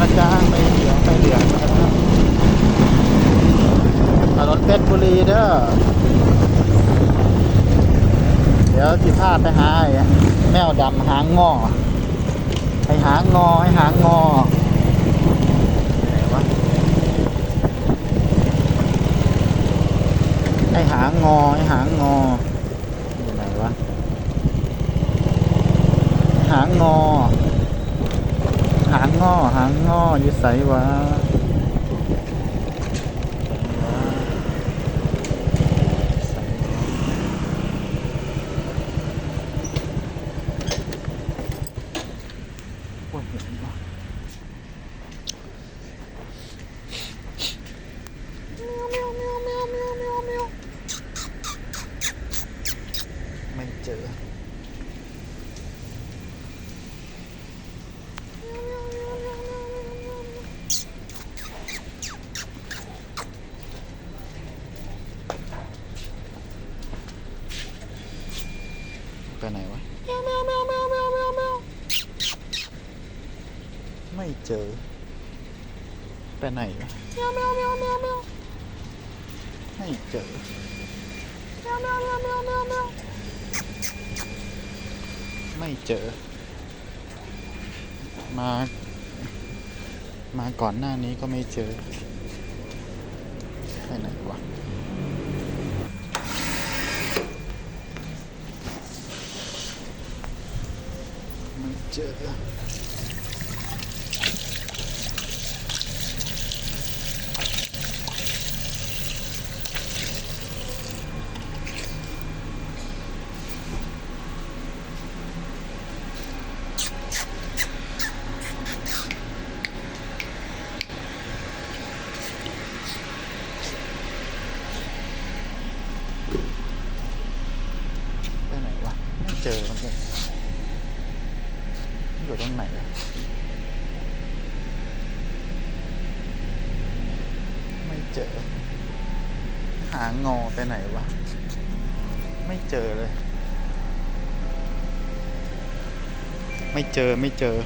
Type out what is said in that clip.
นะจ๊ะไฟเขียวไฟเหลืองนะครับถนนเพชรบุรีเด้อเดี๋ยวจิพาไปหาไอ้แมวดำหางงอให้หางงอให้หางงอไหนวะให้หางงอให้หางงออยู่ไหนวะหางงอ หางงอหางงออยู่ใสวะใสวะโอ้ยเห็นปะไม่เจอ ไปไหนวะไม่เจอไปไหนวะไม่เจอไม่เจอ มา มาก่อนหน้านี้ก็ไม่เจอไปไหนวะไม่เจอไปไหนวะ ไม่เจอมันเลย อยู่ตรงไหนอะไม่เจอ หางอไปไหนวะ ไม่เจอเลย ไม่เจอไม่เจอ